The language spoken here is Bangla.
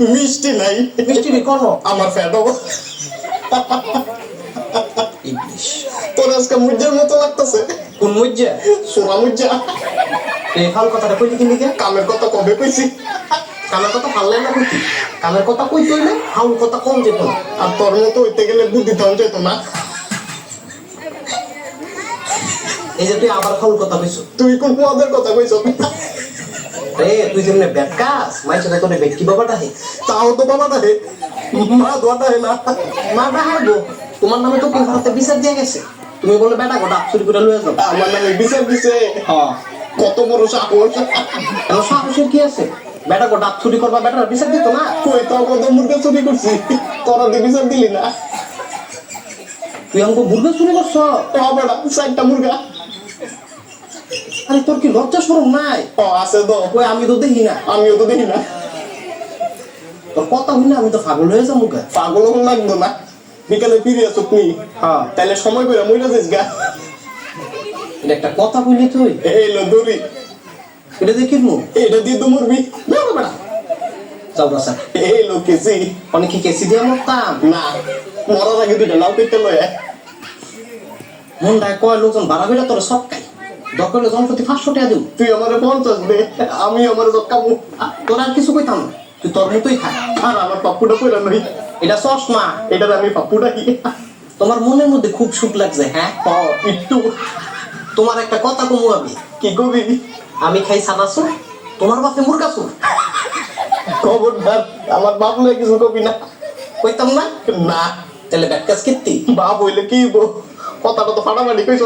মিষ্টি নাই। মিষ্টি রে কোনো আমার ফ্যাট হব। ইবলিশ। তোর আজকে মুজ্জার মতো লাগতেছে। কোন মজ্জা? সোনা মুজ্জা। এই ফাল কথাটা কইলি কে কামের কথা কবে কইছি? কামের কথা পারলে না কইতি? কামের কথা কই তইলে হাউল কথা কম যেত না। আর তোর মতো হইতে গেলে বুদ্ধি ধন যেত না। এই যে তুই আবার ফাউল কথা কইছ। তুই কোন পদের কথা কইছ? রে তুই যেমনে বেকাস মাইছে তো তোরে বেকি বাবাটা হে? তাও তো বাবাটা হে। মা দোয়াটা হে না। মা তোমার নামে তো ভারতে বিচার দিয়ে গেছে। তুমি বলে বেটা গোটা চুরি করে লয়ে যাও। আমার নামে বিচার দিছে। হ্যাঁ। কত বড় সাহস। সাহসের কি আছে? বেটা গোটা চুরি করবা বেটার বিচার দিত না? কই তো কত মুরগা চুরি করছি। তোরা বিচার দিলি না। তুই আমাকে মুরগা চুরি করছ? বেটা চারটা মুরগা। আরে তোর কি লজ্জা সরম নাই? ও আছে তো। ওই আমি তো দেখি না। আমিও তো দেখি না। তোর কথা হই না আমি তো পাগল হয়ে যাব মুখে পাগল হন লাগতো না। বিকালে ফিরে আসো তুমি হ্যাঁ। তাইলে সময় করে মইরা যাইস গা। এটা একটা কথা কইলি তুই। এই লো দড়ি। এটা দেখিস মু এটা দিয়ে তো মরবি। না না যাও রাসা এই লো কেসি অনেক কি কেসি দিয়ে মরতাম? না। মরার আগে দুইটা নাও পেতে লয় মনটায় কয় লোকজন ভাড়া করে তোর সব খাই দখলে জনপ্রতি পাঁচশো টাকা দিব। তুই আমারে পঞ্চাশ দে আমি আমার তোর আর কিছু কইতাম না। তুই তোর মতোই খাই আর আমার পাপ্পুটা নই। এটা চশমা। এটার আমি পাপ্পুটা কি? তোমার মনের মধ্যে খুব সুখ লাগছে হ্যাঁ? একটু তোমার একটা কথা কমু আমি। কি করবি আমি খাই সানাসু তোমার বাপে মুরগা সুর খবরদার আমার বাপ নয় কিছু কবি না। কইতাম না? না। তাহলে ব্যাটকাজ কীর্তি? বাপ হইলে কি? কথাটা তো ফাটাফাটি কইছ।